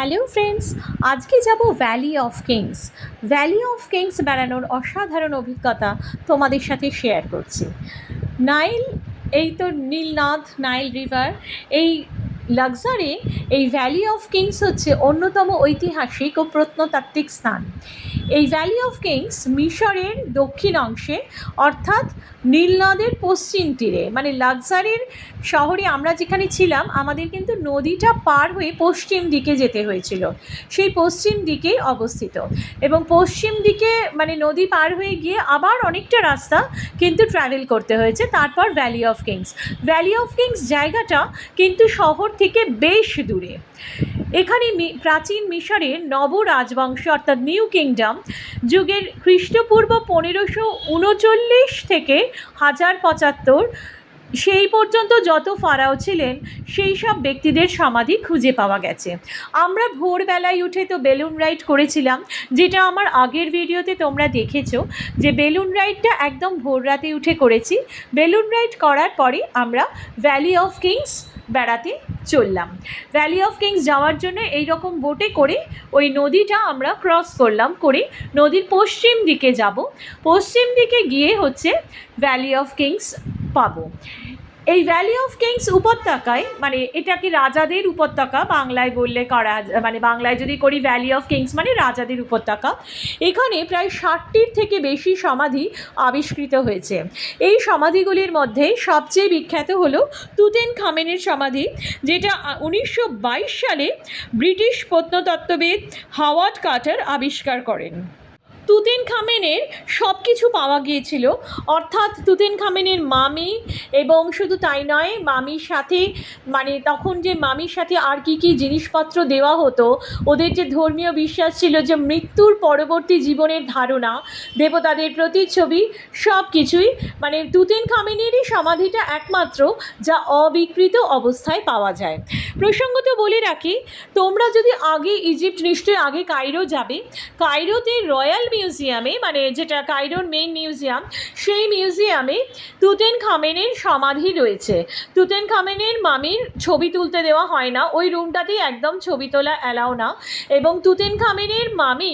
Hello friends আজকে যাব Valley of Kings Valley of Kings বেড়ানোর অসাধারণ অভিজ্ঞতা তোমাদের সাথে শেয়ার করছি। নাইল এই তো নীলনাথ নাইল রিভার এই লাক্সারে এই ভ্যালি অফ কিংস হচ্ছে অন্যতম ঐতিহাসিক ও প্রত্নতাত্ত্বিক স্থান। এই ভ্যালি অফ কিংস মিশরের দক্ষিণ অংশে, অর্থাৎ নীলনদের পশ্চিম তীরে মানে লাক্সারের শহরে আমরা যেখানে ছিলাম, আমাদের কিন্তু নদীটা পার হয়ে পশ্চিম দিকে যেতে হয়েছিল। সেই পশ্চিম দিকেই অবস্থিত। এবং পশ্চিম দিকে মানে নদী পার হয়ে গিয়ে আবার অনেকটা রাস্তা কিন্তু ট্রাভেল করতে হয়েছে, তারপর Valley of Kings Valley of Kings জায়গাটা কিন্তু শহর থেকে বেশ দূরে। এখানে প্রাচীন মিশরের নব রাজবংশ অর্থাৎ নিউ কিংডম যুগের খ্রিস্টপূর্ব পনেরোশো উনচল্লিশ থেকে হাজার পঁচাত্তর। সেই পর্যন্ত যত ফারাও ছিলেন, সেই সব ব্যক্তিদের সমাধি খুঁজে পাওয়া গেছে। আমরা ভোরবেলায় উঠে তো বেলুন রাইড করেছিলাম, যেটা আমার আগের ভিডিওতে তোমরা দেখেছ, যে বেলুন রাইডটা একদম ভোর রাতে উঠে করেছি। বেলুন রাইড করার পরে আমরা ভ্যালি অফ কিংস বেড়াতে চললাম। ভ্যালি অফ কিংস যাওয়ার জন্য এই রকম বোটে করে ওই নদীটা আমরা ক্রস করলাম করে নদীর পশ্চিম দিকে যাব। পশ্চিম দিকে গিয়ে হচ্ছে ভ্যালি অফ কিংস পাবো। এই ভ্যালি অফ কিংস উপত্যকায় মানে এটা কি রাজাদের উপত্যকা? বাংলায় বললে করা মানে বাংলায় যদি করি ভ্যালি অফ কিংস মানে রাজাদের উপত্যকা। এখানে প্রায় ষাটটির থেকে বেশি সমাধি আবিষ্কৃত হয়েছে। এই সমাধিগুলির মধ্যে সবচেয়ে বিখ্যাত হলো তুতেন খামেনের সমাধি, যেটা উনিশশো বাইশ সালে ব্রিটিশ প্রত্নতত্ত্ববিদ হাওয়ার্ড কাটার আবিষ্কার করেন। তুতেন খামেনের সব কিছু পাওয়া গিয়েছিল। অর্থাৎ তুতেন খামেনের মামি এবং শুধু তাই নয়, মামির সাথে মানে তখন যে মামির সাথে আর কি কি জিনিসপত্র দেওয়া হতো, ওদের যে ধর্মীয় বিশ্বাস ছিল যে মৃত্যুর পরবর্তী জীবনের ধারণা, দেবতাদের প্রতিচ্ছবি সব কিছুই মানে তুতেন খামেনেরই সমাধিটা একমাত্র যা অবিকৃত অবস্থায় পাওয়া যায়। প্রসঙ্গত বলে রাখি, তোমরা যদি আগে ইজিপ্ট নিশ্চয়ই আগে কায়রো যাবে, কায়রোতে রয়্যাল মিউজিয়ামে মানে যেটা কাইরোর মেইন মিউজিয়াম সেই মিউজিয়ামে তুতেন খামেনের সমাধি রয়েছে। তুতেন খামেনের মামির ছবি তুলতে দেওয়া হয় না, ওই রুমটাতেই একদম ছবি তোলা অ্যালাও না। এবং তুতেন খামেনের মামি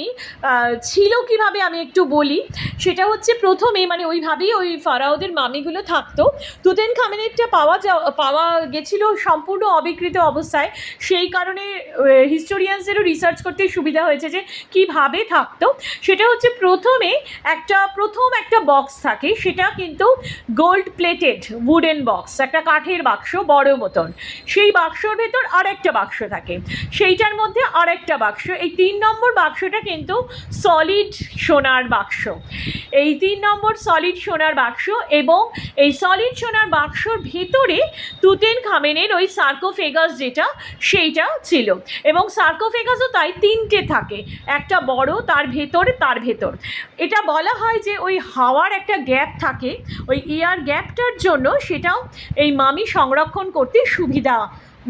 ছিল কীভাবে আমি একটু বলি। সেটা হচ্ছে প্রথমে মানে ওইভাবেই ওই ফারাওদের মামিগুলো থাকতো। তুতেন খামেনেরটা পাওয়া যা পাওয়া গেছিল সম্পূর্ণ অবিকৃত অবস্থায়। সেই কারণে হিস্টোরিয়ানসদেরও রিসার্চ করতে সুবিধা হয়েছে যে কীভাবে থাকতো। সেটা হচ্ছে প্রথমে একটা, প্রথম একটা বক্স থাকে, সেটা কিন্তু গোল্ড প্লেটেড উডেন বক্স একটা কাঠের বাক্স বড় মতন। সেই বাক্সর ভেতর আরেকটা বাক্স থাকে। সেইটার মধ্যে আরেকটা বাক্স, এই তিন নম্বর বাক্সটা কিন্তু সলিড সোনার বাক্স। এই তিন নম্বর সলিড সোনার বাক্স এবং এই সলিড সোনার বাক্সর ভেতরে তুতেন খামেনের ওই সার্কোফেগাস যেটা, সেইটা ছিল। এবং সার্কোফেগাসও তাই তিনটে থাকে। একটা বড়, তার ভেতর তার ভেতর। এটা বলা হয় যে ওই হাওয়ার একটা গ্যাপ থাকে, ওই এয়ার গ্যাপটার জন্য সেটাও এই মামি সংরক্ষণ করতে সুবিধা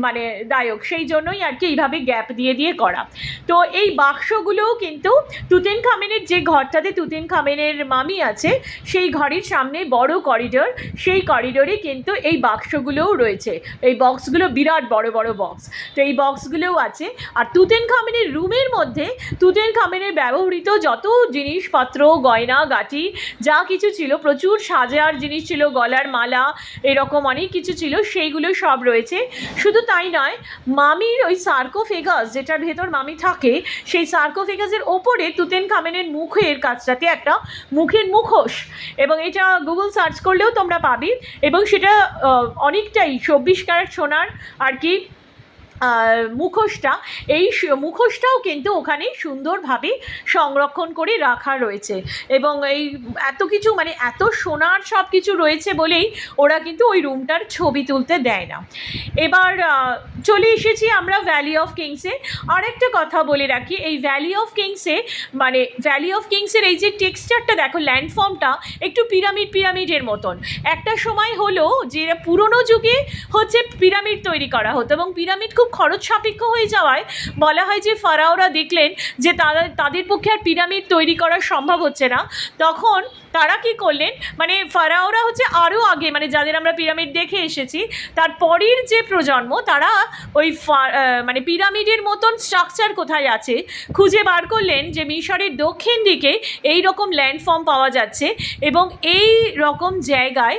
মানে দায়ক সেই জন্যই আর কি এইভাবে গ্যাপ দিয়ে দিয়ে করা। তো এই বাক্সগুলোও কিন্তু তুতেন খামেনের যে ঘরটাতে তুতেন খামেনের মামি আছে, সেই ঘরের সামনে বড় করিডোর সেই করিডোরে কিন্তু এই বাক্সগুলোও রয়েছে। এই বক্সগুলো বিরাট বড় বড় বক্স তো এই বক্সগুলোও আছে। আর তুতেন খামেনের রুমের মধ্যে তুতেন খামেনের ব্যবহৃত যত জিনিসপত্র, গয়না, গাটি, যা কিছু ছিল, প্রচুর সাজার জিনিস ছিল, গলার মালা, এরকম অনেক কিছু ছিল, সেইগুলো সব রয়েছে। শুধু তাই নয়, মামির ওই সার্কোফেগাস যেটার ভেতর মামি থাকে, সেই সার্কোফেগাসের ওপরে তুতেন খামেনের মুখের কাজটাতে একটা মুখের মুখোশ। এবং এটা গুগল সার্চ করলেও তোমরা পাবি। এবং সেটা অনেকটাই, চব্বিশ ক্যারেট সোনার আর কি মুখোশটা। এই মুখোশটাও কিন্তু ওখানে সুন্দরভাবে সংরক্ষণ করে রাখা রয়েছে। এবং এই এত কিছু মানে এত সোনার সব কিছু রয়েছে বলেই ওরা কিন্তু ওই রুমটার ছবি তুলতে দেয় না। এবার চলে এসেছি আমরা ভ্যালি অফ কিংসে আরেকটা কথা বলে রাখি, এই ভ্যালি অফ কিংসে মানে ভ্যালি অফ কিংসের এই যে টেক্সচারটা দেখো ল্যান্ডফর্মটা একটু পিরামিড পিরামিডের মতন। একটা সময় হলো যে পুরনো যুগে হচ্ছে পিরামিড তৈরি করা হতো এবং পিরামিড খুব খরচ সাপেক্ষ হয়ে যাওয়ায় বলা হয় যে ফারাওরা দেখলেন যে তারা তাদের পক্ষে আর পিরামিড তৈরি করা সম্ভব হচ্ছে না। তখন তারা কি করলেন? মানে ফারাওরা হচ্ছে আরও আগে মানে যাদের আমরা পিরামিড দেখে এসেছি, তার পরের যে প্রজন্ম, তারা ওই মানে পিরামিডের মতন স্ট্রাকচার কোথায় আছে, খুঁজে বার করলেন যে মিশরের দক্ষিণ দিকে এই রকম ল্যান্ডফর্ম পাওয়া যাচ্ছে এবং এই রকম জায়গায়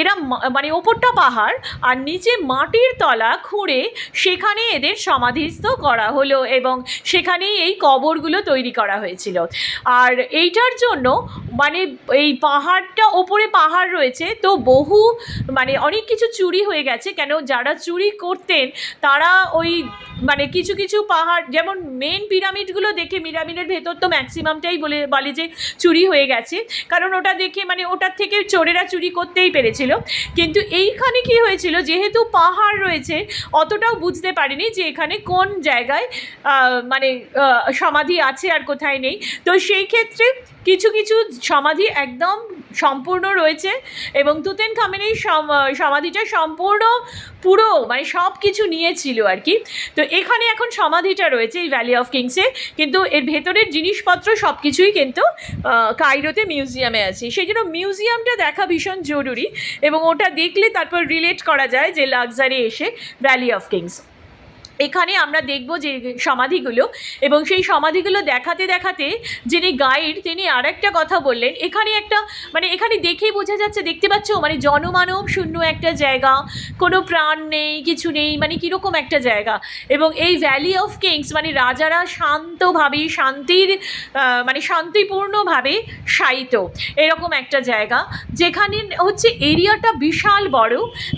এরা মানে ওপরটা পাহাড় আর নিচে মাটির তলা খুঁড়ে সেখানে এদের সমাধিস্থ করা হলো এবং সেখানেই এই কবরগুলো তৈরি করা হয়েছিল। আর এইটার জন্য মানে এই পাহাড়টা, ওপরে পাহাড় রয়েছে, তো বহু মানে অনেক কিছু চুরি হয়ে গেছে। কেন? যারা চুরি করতেন, তারা ওই মানে কিছু কিছু পাহাড়, যেমন মেন পিরামিডগুলো দেখে পিরামিডের ভেতর তো ম্যাক্সিমামটাই বলে বলে যে চুরি হয়ে গেছে। কারণ ওটা দেখে মানে ওটার থেকে চোরেরা চুরি করতেই পেরেছিল। কিন্তু এইখানে কি হয়েছিল, যেহেতু পাহাড় রয়েছে, অতটাও বুঝতে পারিনি যে এখানে কোন জায়গায় মানে সমাধি আছে আর কোথায় নেই। তো সেই ক্ষেত্রে কিছু কিছু সমাধি একদম সম্পূর্ণ রয়েছে এবং তুতেন খামেনের সমাধিটা সম্পূর্ণ পুরো মানে সব কিছু নিয়েছিল আর কি। তো এখানে এখন সমাধিটা রয়েছে এই ভ্যালি অফ কিংসে কিন্তু এর ভেতরের জিনিসপত্র সব কিছুই কিন্তু কাইরোতে মিউজিয়ামে আছে। সেই জন্য মিউজিয়ামটা দেখা ভীষণ জরুরি এবং ওটা দেখলে তারপর রিলেট করা যায় যে লাক্সারি এসে ভ্যালি অফ কিংস এখানে আমরা দেখব যে সমাধিগুলো এবং সেই সমাধিগুলো দেখাতে দেখাতে যিনি গাইড তিনি আর একটা কথা বললেন। এখানে একটা মানে এখানে দেখেই বোঝা যাচ্ছে, দেখতে পাচ্ছ? মানে জনমানব শূন্য একটা জায়গা, কোনো প্রাণ নেই, কিছু নেই মানে কীরকম একটা জায়গা। এবং এই ভ্যালি অফ কিংস মানে রাজারা শান্তভাবে, শান্তির মানে শান্তিপূর্ণভাবে শায়িত। এরকম একটা জায়গা। যেখানে হচ্ছে এরিয়াটা বিশাল বড়।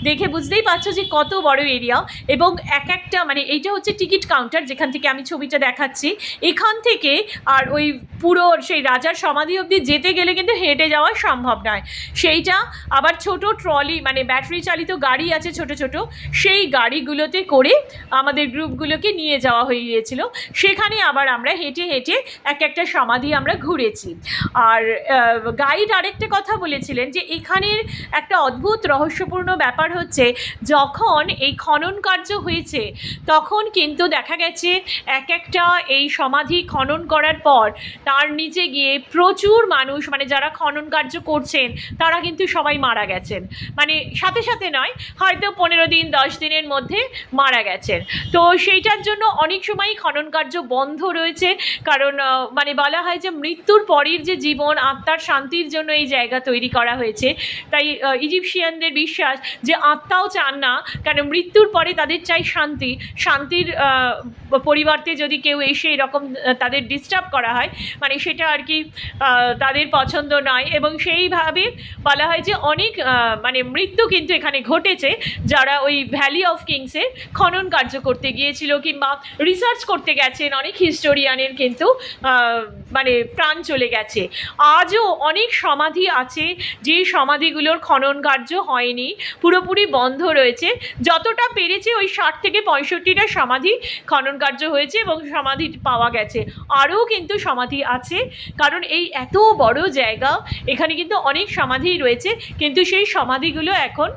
দেখে বুঝতেই পারছ যে কত বড় এরিয়া এবং এক একটা মানে এইটা হচ্ছে টিকিট কাউন্টার যেখান থেকে আমি ছবিটা দেখাচ্ছি। এখান থেকে আর ওই পুরো সেই রাজার সমাধি অবধি যেতে গেলে কিন্তু হেঁটে যাওয়া সম্ভব নয়। সেইটা আবার ছোট ট্রলি মানে ব্যাটারি চালিত গাড়ি আছে ছোট ছোট, সেই গাড়িগুলোতে করে আমাদের গ্রুপগুলোকে নিয়ে যাওয়া হয়ে গিয়েছিল। সেখানে আবার আমরা হেঁটে হেঁটে এক একটা সমাধি আমরা ঘুরেছি। আর গাইড আরেকটা কথা বলেছিলেন যে এখানের একটা অদ্ভুত রহস্যপূর্ণ ব্যাপার হচ্ছে, যখন এই খনন কার্য হয়েছে, তখন কিন্তু দেখা গেছে এক একটা এই সমাধি খনন করার পর তার নিচে গিয়ে প্রচুর মানুষ মানে যারা খনন কার্য করছেন, তারা কিন্তু সবাই মারা গেছেন। মানে সাথে সাথে নয়, হয়তো পনেরো দিন, দশ দিনের মধ্যে মারা গেছেন। তো সেইটার জন্য অনেক সময়ই খনন কার্য বন্ধ রয়েছে। কারণ মানে বলা হয় যে মৃত্যুর পরের যে জীবন, আত্মার শান্তির জন্য এই জায়গা তৈরি করা হয়েছে। তাই ইজিপশিয়ানদের বিশ্বাস যে আত্মাও চান না, কেন মৃত্যুর পরে তাদের চাই শান্তি শান্তির পরিবর্তে যদি কেউ এসে এরকম তাদের ডিস্টার্ব করা হয় মানে সেটা আর কি তাদের পছন্দ নয়। এবং সেইভাবে বলা হয় যে অনেক মানে মৃত্যু কিন্তু এখানে ঘটেছে, যারা ওই ভ্যালি অফ কিংসে খনন কার্য করতে গিয়েছিল কিংবা রিসার্চ করতে গেছেন, অনেক হিস্টোরিয়ানের কিন্তু মানে প্রাণ চলে গেছে। আজও অনেক সমাধি আছে, যে সমাধিগুলোর খনন কার্য হয়নি, পুরোপুরি বন্ধ রয়েছে। যতটা পেরেছে ওই ষাট থেকে পঁয়ষট্টিটা সমাধি খনন কার্য হয়েছে এবং সমাধি পাওয়া গেছে। আরও কিন্তু সমাধি আছে, কারণ এই এত বড় জায়গা, এখানে কিন্তু অনেক সমাধি রয়েছে, কিন্তু সেই সমাধিগুলো এখন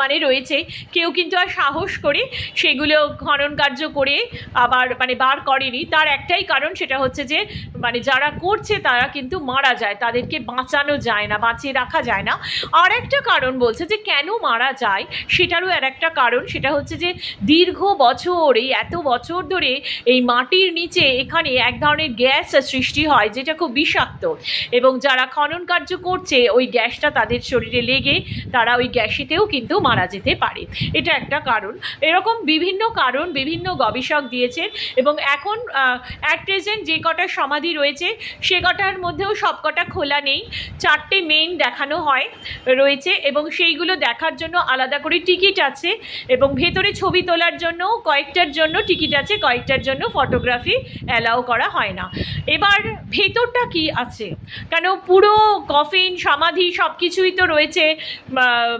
মানে রয়েছে, কেউ কিন্তু আর সাহস করে সেগুলো খনন কার্য করে আবার মানে বার করেনি। তার একটাই কারণ সেটা হচ্ছে যে মানে যারা করছে তারা কিন্তু মারা যায়, তাদেরকে বাঁচানো যায় না, বাঁচিয়ে রাখা যায় না। আর একটা কারণ বলছে যে, কেন মারা যায় সেটারও আর একটা কারণ সেটা হচ্ছে যে, দীর্ঘ বছর, এই এত বছর ধরে এই মাটির নিচে এখানে এক ধরনের গ্যাস সৃষ্টি হয় যেটা খুব বিষাক্ত। এবং যারা খনন কার্য করছে, ওই গ্যাসটা তাদের শরীরে লেগে, তারা ওই গ্যাসেতেও কিন্তু মারা যেতে পারে। এটা একটা কারণ। এরকম বিভিন্ন কারণ, বিভিন্ন গবেষক দিয়েছেন এবং এখন অ্যাট প্রেজেন্ট যে কটা সমাধি রয়েছে, সে কটার মধ্যেও সব কটা খোলা নেই। চারটে মেইন দেখানো হয়, রয়েছে এবং সেইগুলো দেখার জন্য আলাদা করে টিকিট আছে এবং ভেতরে ছবি তোলার জন্য কয়েকটার জন্য টিকিট আছে, কয়েকটার জন্য ফটোগ্রাফি অ্যালাউ করা হয় না। এবার ভেতরটা কি আছে? কেন পুরো কফিন সমাধি সব কিছুই তো রয়েছে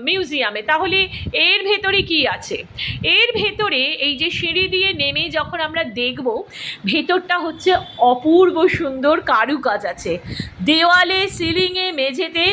মিউজিয়ামে তাহলে এর ভেতরে কি আছে? এর ভেতরে এই যে সিঁড়ি দিয়ে নেমে যখন আমরা দেখব, ভেতরটা হচ্ছে অপূর্ব সুন্দর কারুকাজ আছে। দেওয়ালে, সিলিংয়ে, মেঝেতে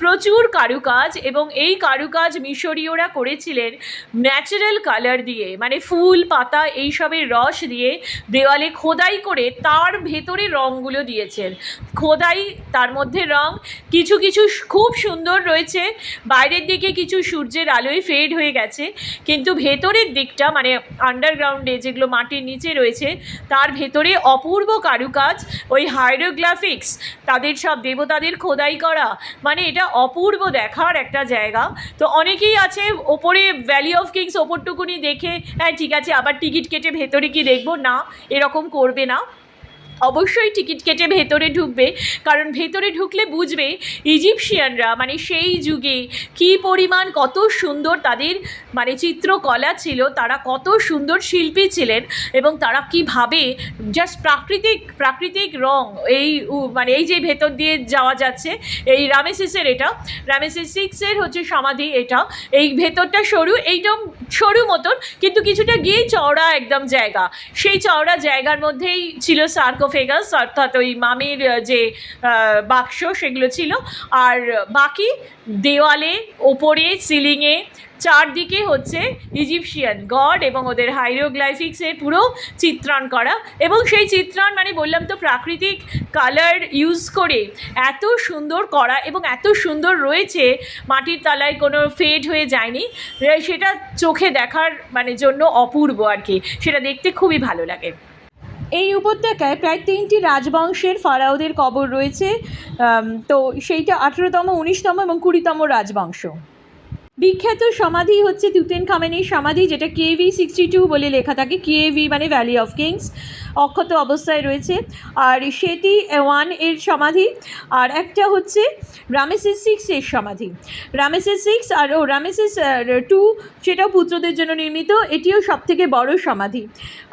প্রচুর কারুকাজ এবং এই কারুকাজ মিশরীয়রা করেছিলেন ন্যাচারাল কালার দিয়ে মানে ফুল, পাতা এইসবের রস দিয়ে দেওয়ালে খোদাই করে তার ভেতরে রঙগুলো দিয়েছেন। খোদাই তার মধ্যে রং। কিছু কিছু খুব সুন্দর রয়েছে। বাইরের দিকে কিছু সূর্যের আলোয় ফেড হয়ে গেছে। কিন্তু ভেতরের দিকটা মানে আন্ডারগ্রাউন্ডে যেগুলো মাটির নিচে রয়েছে, তার ভেতরে অপূর্ব কারুকাজ। ওই হাইরোগ্রাফিক্স তাদের সব দেবতাদের খোদাই করা। মানে এটা অপূর্ব দেখার একটা জায়গা। তো অনেকেই আছে ওপরে ভ্যালি অফ কিংস ওপরটুকুনি দেখে হ্যাঁ ঠিক আছে, আবার টিকিট কেটে ভেতরে কি দেখব। না, এরকম করবে না। অবশ্যই টিকিট কেটে ভেতরে ঢুকবে, কারণ ভেতরে ঢুকলে বুঝবে ইজিপশিয়ানরা মানে সেই যুগে কী পরিমাণ কত সুন্দর তাদের মানে চিত্রকলা ছিল, তারা কত সুন্দর শিল্পী ছিলেন এবং তারা কীভাবে জাস্ট প্রাকৃতিক প্রাকৃতিক রং এই মানে এই যে ভেতর দিয়ে যাওয়া যাচ্ছে, এই রামেসিসের এটা রামেসিস সিক্সের হচ্ছে সমাধি এটা, এই ভেতরটা সরু এইরকম সরু মতন, কিন্তু কিছুটা গিয়ে চওড়া একদম জায়গা, সেই চওড়া জায়গার মধ্যেই ছিল সার্কোফেগাস অর্থাৎ ওই মামির যে বাক্স সেগুলো ছিল। আর বাকি দেওয়ালে, ওপরে সিলিংয়ে চারদিকে হচ্ছে ইজিপশিয়ান গড এবং ওদের হাইরোগ্লাইফিক্সের পুরো চিত্রণ করা। এবং সেই চিত্রণ মানে বললাম তো, প্রাকৃতিক কালার ইউজ করে এত সুন্দর করা এবং এত সুন্দর রয়েছে, মাটির তলায় কোনো ফেড হয়ে যায়নি। সেটা চোখে দেখার মানে জন্য অপূর্ব আর কি। সেটা দেখতে খুবই ভালো লাগে। এই উপত্যকায় প্রায় তিনটি রাজবংশের ফারাওদের কবর রয়েছে তো সেইটা আঠেরোতম, উনিশতম এবং কুড়িতম রাজবংশ। বিখ্যাত সমাধি হচ্ছে তুতেন খামেনির সমাধি, যেটা কেভি সিক্সটি টু বলে লেখা থাকে, কেভি মানে ভ্যালি অফ কিংস অক্ষত অবস্থায় রয়েছে। আর সেটি ওয়ানের সমাধি, আর একটা হচ্ছে রামেসিস সিক্স এর সমাধি। রামেসিস সিক্স আর, ও রামেসিস টু সেটাও পুত্রদের জন্য নির্মিত, এটিও সব থেকে বড় সমাধি।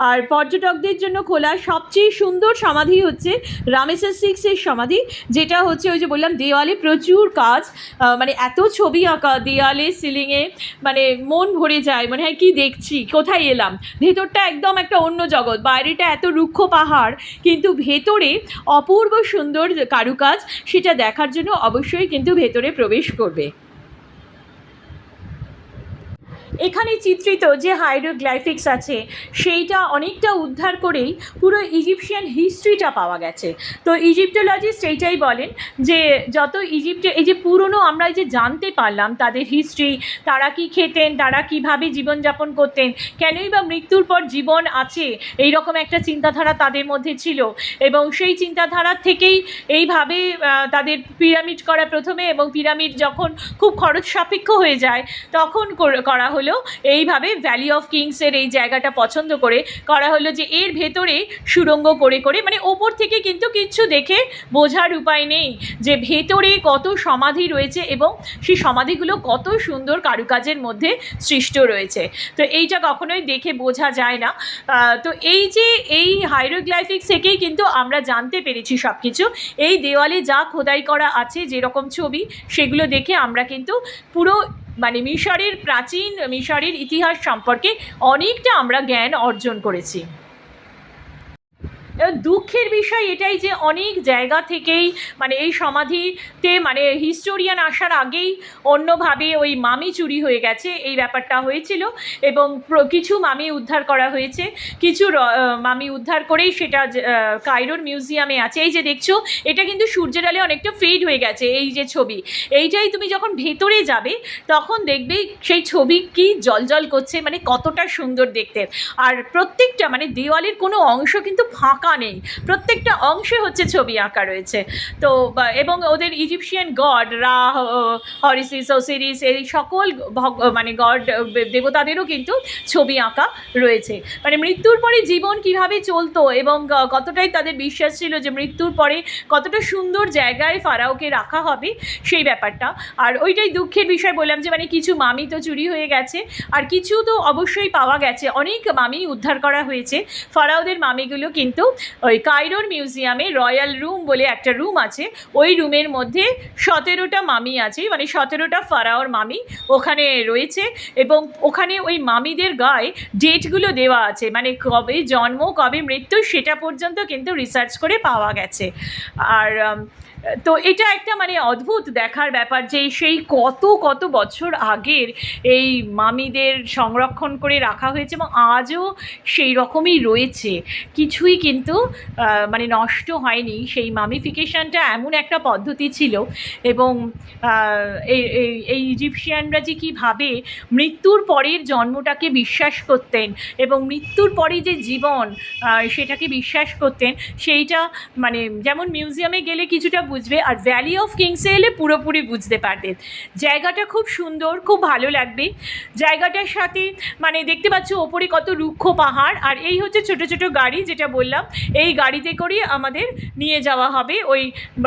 আর পর্যটকদের জন্য খোলা সবচেয়ে সুন্দর সমাধি হচ্ছে রামেসিস সিক্স এর সমাধি, যেটা হচ্ছে ওই যে বললাম, দেওয়ালে প্রচুর কাজ মানে এত ছবি আঁকা, দেওয়ালে সিলিংয়ে মানে মন ভরে যায় মানে হ্যাঁ কী দেখছি, কোথায় এলাম? ভেতরটা একদম একটা অন্য জগৎ, বাইরেটা এত রুক্ষ পাহাড়, কিন্তু ভেতরে অপূর্ব সুন্দর কারুকাজ, সেটা দেখার জন্য অবশ্যই কিন্তু ভেতরে প্রবেশ করবে। এখানে চিত্রিত যে হাইড্রোগ্লাইফিক্স আছে, সেইটা অনেকটা উদ্ধার করেই পুরো ইজিপশিয়ান হিস্ট্রিটা পাওয়া গেছে। তো ইজিপ্টোলজিস্ট এইটাই বলেন যে, যত ইজিপ্টে এই যে পুরনো আমরা যে জানতে পারলাম তাদের হিস্ট্রি তারা কি খেতেন, তারা কীভাবে জীবনযাপন করতেন, কেনই বা মৃত্যুর পর জীবন আছে এই রকম একটা চিন্তাধারা তাদের মধ্যে ছিল। এবং সেই চিন্তাধারার থেকেই এইভাবে তাদের পিরামিড করা প্রথমে এবং পিরামিড যখন খুব খরচ সাপেক্ষ হয়ে যায়, তখন করা করা হলো এইভাবে ভ্যালি অফ কিংসের এই জায়গাটা পছন্দ করে করা হলো যে এর ভেতরে সুড়ঙ্গ করে করে মানে ওপর থেকে কিন্তু কিচ্ছু দেখে বোঝার উপায় নেই যে ভেতরে কত সমাধি রয়েছে এবং সেই সমাধিগুলো কত সুন্দর কারুকাজের মধ্যে সৃষ্ট রয়েছে। তো এইটা কখনোই দেখে বোঝা যায় না। তো এই যে এই হাইরোগ্লাইফিক্স থেকেই কিন্তু আমরা জানতে পেরেছি সব কিছু এই দেওয়ালে যা খোদাই করা আছে যেরকম ছবি সেগুলো দেখে আমরা কিন্তু পুরো মানে মিশরের প্রাচীন মিশরের ইতিহাস সম্পর্কে অনেকটা আমরা জ্ঞান অর্জন করেছি। দুঃখের বিষয় এটাই যে অনেক জায়গা থেকেই মানে এই সমাধিতে মানে হিস্টোরিয়ান আসার আগেই অন্যভাবে ওই মামি চুরি হয়ে গেছে, এই ব্যাপারটা হয়েছিল এবং কিছু মামি উদ্ধার করা হয়েছে, কিছু মামি উদ্ধার করেই সেটা কায়রোর মিউজিয়ামে আছে। এই যে দেখছ, এটা কিন্তু সূর্যের আলে অনেকটা ফেড হয়ে গেছে, এই যে ছবি। এইটাই তুমি যখন ভেতরে যাবে, তখন দেখবে সেই ছবি কি জলজল করছে মানে কতটা সুন্দর দেখতে। আর প্রত্যেকটা মানে দেওয়ালের কোনো অংশ কিন্তু ফাঁকা নেই। প্রত্যেকটা অংশে হচ্ছে ছবি আঁকা রয়েছে। তো এবং ওদের ইজিপশিয়ান গড রা হরিসিস ওসিরিস এই সকল মানে গড দেবতাদেরও কিন্তু ছবি আঁকা রয়েছে। মানে মৃত্যুর পরে জীবন কীভাবে চলতো এবং কতটাই তাদের বিশ্বাস ছিল যে মৃত্যুর পরে কতটা সুন্দর জায়গায় ফারাওকে রাখা হবে সেই ব্যাপারটা। আর ওইটাই দুঃখের বিষয় বললাম যে মানে কিছু মামি তো চুরি হয়ে গেছে, আর কিছু তো অবশ্যই পাওয়া গেছে। অনেক মামি উদ্ধার করা হয়েছে। ফারাওদের মামিগুলো কিন্তু ওই কাইরোর মিউজিয়ামে রয়্যাল রুম বলে একটা রুম আছে। ওই রুমের মধ্যে সতেরোটা মামি আছে মানে সতেরোটা ফারাওর মামি ওখানে রয়েছে এবং ওখানে ওই মামিদের গায়ে ডেটগুলো দেওয়া আছে মানে কবে জন্ম, কবে মৃত্যু সেটা পর্যন্ত কিন্তু রিসার্চ করে পাওয়া গেছে। আর তো এটা একটা মানে অদ্ভুত দেখার ব্যাপার যে সেই কত কত বছর আগের এই মামিদের সংরক্ষণ করে রাখা হয়েছে এবং আজও সেই রকমই রয়েছে। কিছুই কিন্তু মানে নষ্ট হয়নি। সেই মামিফিকেশনটা এমন একটা পদ্ধতি ছিল এবং এই ইজিপশিয়ানরা যে কীভাবে মৃত্যুর পরের জন্মটাকে বিশ্বাস করতেন এবং মৃত্যুর পরে যে জীবন সেটাকে বিশ্বাস করতেন, সেইটা মানে যেমন মিউজিয়ামে গেলে কিছুটা বুঝবে আর ভ্যালি অফ কিংসে এলে পুরোপুরি বুঝতে পারবে। জায়গাটা খুব সুন্দর, খুব ভালো লাগবে। জায়গাটার সাথে মানে দেখতে পাচ্ছ ওপরে কত রুক্ষ পাহাড় আর এই হচ্ছে ছোট ছোট গাড়ি যেটা বললাম। এই গাড়িতে করে আমাদের নিয়ে যাওয়া হবে। ওই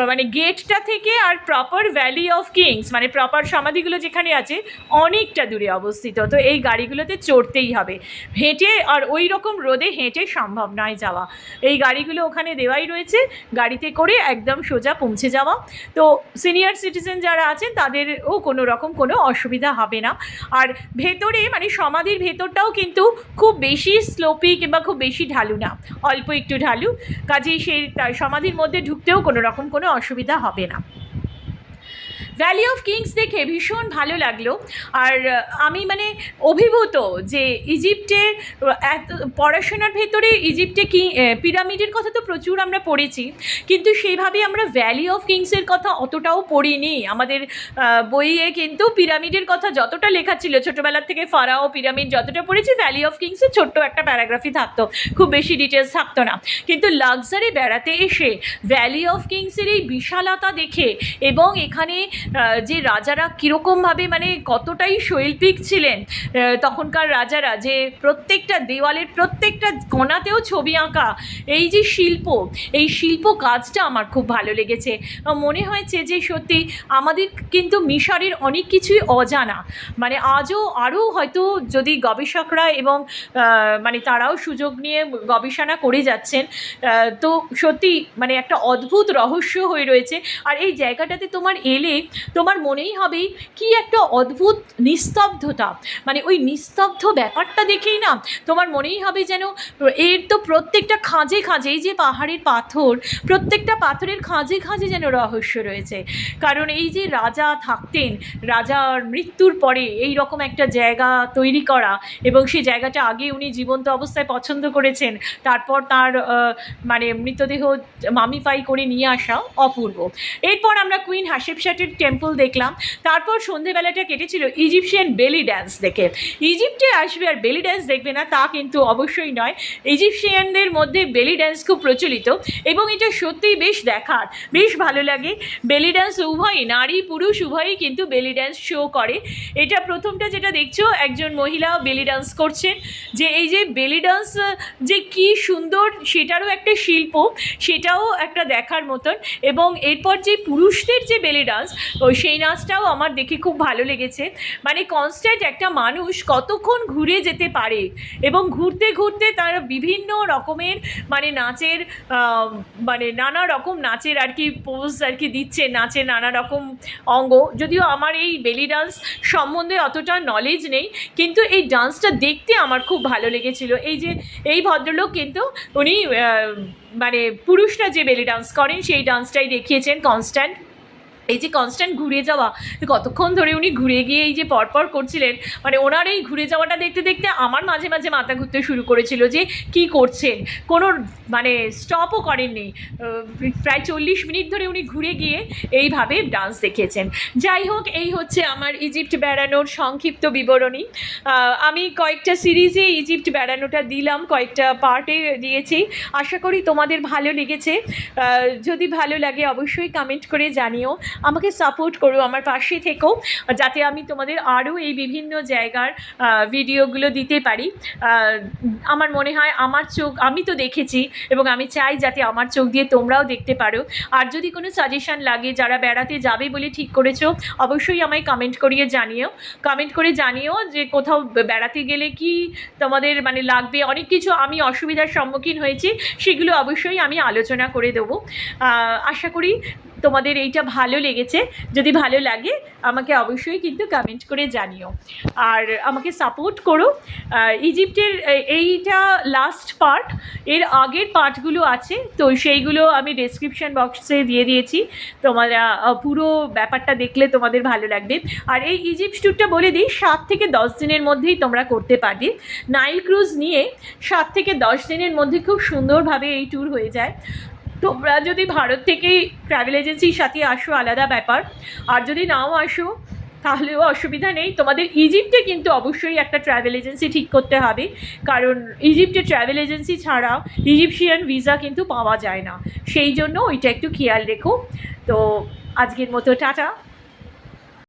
মানে গেটটা থেকে আর প্রপার ভ্যালি অফ কিংস মানে প্রপার সমাধিগুলো যেখানে আছে অনেকটা দূরে অবস্থিত। তো এই গাড়িগুলোতে চড়তেই হবে। হেঁটে আর ওই রকম রোদে হেঁটে সম্ভব নয় যাওয়া। এই গাড়িগুলো ওখানে দেওয়াই রয়েছে। গাড়িতে করে একদম সোজা পৌঁছে যাওয়া। তো সিনিয়র সিটিজেন যারা আছেন, তাদেরও কোনো রকম কোনো অসুবিধা হবে না। আর ভেতরে মানে সমাধির ভেতরটাও কিন্তু খুব বেশি স্লোপি কিংবা খুব বেশি ঢালু না। অল্প একটু ঢালু। কাজেই সেই সমাধির মধ্যে ঢুকতেও কোনো রকম কোনো অসুবিধা হবে না। ভ্যালি অফ কিংস দেখে ভীষণ ভালো লাগল। আর আমি মানে অভিভূত যে ইজিপ্টে এত, পড়াশোনার ভেতরে ইজিপ্টে কি পিরামিডের কথা তো প্রচুর আমরা পড়েছি। কিন্তু সেইভাবে আমরা ভ্যালি অফ কিংসের কথা অতটাও পড়িনি। আমাদের বইয়ে কিন্তু পিরামিডের কথা যতটা লেখা ছিল, ছোটোবেলার থেকে ফারাও পিরামিড যতটা পড়েছি ভ্যালি অফ কিংসে ছোট্ট একটা প্যারাগ্রাফই থাকতো। খুব বেশি ডিটেলস থাকতো না। কিন্তু লাক্সারে বেড়াতে এসে ভ্যালি অফ কিংসের এই বিশালতা দেখে এবং এখানে যে রাজারা কীরকমভাবে মানে কতটাই শৈল্পিক ছিলেন তখনকার রাজারা, যে প্রত্যেকটা দেওয়ালের প্রত্যেকটা কোণাতেও ছবি আঁকা, এই যে শিল্প, এই শিল্প কাজটা আমার খুব ভালো লেগেছে। মনে হয়েছে যে সত্যি আমাদের কিন্তু মিশরের অনেক কিছুই অজানা। মানে আজও আরও হয়তো যদি গবেষকরা এবং মানে তারাও সুযোগ নিয়ে গবেষণা করে যাচ্ছেন তো সত্যি মানে একটা অদ্ভুত রহস্য হয়ে রয়েছে। আর এই জায়গাটাতে তোমার এলে তোমার মনেই হবে কি একটা অদ্ভুত নিস্তব্ধতা। মানে ওই নিস্তব্ধ ব্যাপারটা দেখেই না তোমার মনেই হবে যেন এর তো প্রত্যেকটা খাঁজে খাঁজে এই যে পাহাড়ের পাথর, প্রত্যেকটা পাথরের খাঁজে খাঁজে যেন রহস্য রয়েছে। কারণ এই যে রাজা থাকতেন, রাজার মৃত্যুর পরে এই রকম একটা জায়গা তৈরি করা এবং সেই জায়গাটা আগে উনি জীবন্ত অবস্থায় পছন্দ করেছেন, তারপর তার মানে মৃতদেহ মামিফাই করে নিয়ে আসা অপূর্ব। এরপর আমরা কুইন হাসেপশাটের টেম্পল দেখলাম। তারপর সন্ধেবেলাটা কেটেছিল ইজিপশিয়ান বেলি ড্যান্স দেখে। ইজিপ্টে আসবে আর বেলি ড্যান্স দেখবে না তা কিন্তু অবশ্যই নয়। ইজিপশিয়ানদের মধ্যে বেলি ড্যান্স খুব প্রচলিত এবং এটা সত্যিই বেশ দেখার। বেশ ভালো লাগে। বেলি ড্যান্স উভয়ই নারী পুরুষ উভয়ই কিন্তু বেলি ড্যান্স শো করে। এটা প্রথমটা যেটা দেখছ, একজন মহিলা বেলি ডান্স করছেন। যে এই যে বেলি ডান্স যে কি সুন্দর সেটারও একটা শিল্প, সেটাও একটা দেখার মতন এবং এরপর যে পুরুষদের যে বেলি ডান্স ওই সেই নাচটাও আমার দেখে খুব ভালো লেগেছে। মানে কনস্ট্যান্ট একটা মানুষ কতক্ষণ ঘুরে যেতে পারে এবং ঘুরতে ঘুরতে তার বিভিন্ন রকমের মানে নাচের মানে নানা রকম নাচের আর কি পোজ আর কি দিচ্ছে নাচের নানা রকম অঙ্গ। যদিও আমার এই বেলি ডান্স সম্বন্ধে অতটা নলেজ নেই, কিন্তু এই ডান্সটা দেখতে আমার খুব ভালো লেগেছিল। এই যে, এই ভদ্রলোক কিন্তু উনি মানে পুরুষরা যে বেলি ডান্স করেন, সেই ডান্সটাই দেখিয়েছেন কনস্ট্যান্ট এই যে কনস্ট্যান্ট ঘুরে যাওয়া, কতক্ষণ ধরে উনি ঘুরে গিয়ে এই যে পরপর করছিলেন মানে ওনার এই ঘুরে যাওয়াটা দেখতে দেখতে আমার মাঝে মাঝে মাথা ঘুরতে শুরু করেছিল যে কি করছেন? কোনো মানে স্টপও করেননি। প্রায় চল্লিশ মিনিট ধরে উনি ঘুরে গিয়ে এইভাবে ডান্স দেখিয়েছেন। যাই হোক, এই হচ্ছে আমার ইজিপ্ট বেড়ানোর সংক্ষিপ্ত বিবরণী। আমি কয়েকটা সিরিজে ইজিপ্ট বেড়ানোটা দিলাম, কয়েকটা পার্টে দিয়েছি। আশা করি তোমাদের ভালো লেগেছে। যদি ভালো লাগে অবশ্যই কমেন্ট করে জানিও। আমাকে সাপোর্ট করো আমার পাশে থেকো, যাতে আমি তোমাদের আরও এই বিভিন্ন জায়গার ভিডিওগুলো দিতে পারি। আমার মনে হয় আমার চোখ, আমি তো দেখেছি এবং আমি চাই যাতে আমার চোখ দিয়ে তোমরাও দেখতে পারো। আর যদি কোনো সাজেশান লাগে, যারা বেড়াতে যাবে বলে ঠিক করেছ, অবশ্যই আমায় কমেন্ট করিয়ে জানিও। কমেন্ট করে জানিও যে কোথাও বেড়াতে গেলে কি তোমাদের মানে লাগবে। অনেক কিছু আমি অসুবিধার সম্মুখীন হয়েছি, সেগুলো অবশ্যই আমি আলোচনা করে দেবো। আশা করি তোমাদের এইটা ভালো লেগেছে, যদি ভালো লাগে, আমাকে অবশ্যই কিন্তু কমেন্ট করে জানিও। আর আমাকে সাপোর্ট করো। ইজিপ্টের এইটা লাস্ট পার্ট এর আগের পার্টগুলো আছে, তো সেইগুলো আমি ডেসক্রিপশন বক্সে দিয়ে দিয়েছি। তোমরা পুরো ব্যাপারটা দেখলে তোমাদের ভালো লাগবে। আর এই ইজিপ্ট ট্যুরটা বলে দিই, সাত থেকে দশ দিনের মধ্যেই তোমরা করতে পারবে। নাইল ক্রুজ নিয়ে সাত থেকে দশ দিনের মধ্যে খুব সুন্দরভাবে এই ট্যুর হয়ে যায়। তোমরা যদি ভারত থেকেই ট্রাভেল এজেন্সির সাথে আসো, আলাদা ব্যাপার। আর যদি নাও আসো, তাহলেও অসুবিধা নেই। তোমাদের ইজিপ্টে কিন্তু অবশ্যই একটা ট্রাভেল এজেন্সি ঠিক করতে হবে। কারণ ইজিপ্টে ট্রাভেল এজেন্সি ছাড়া ইজিপশিয়ান ভিসা কিন্তু পাওয়া যায় না। সেই জন্য ওইটা একটু খেয়াল রেখো। তো আজকের মতো, টাটা।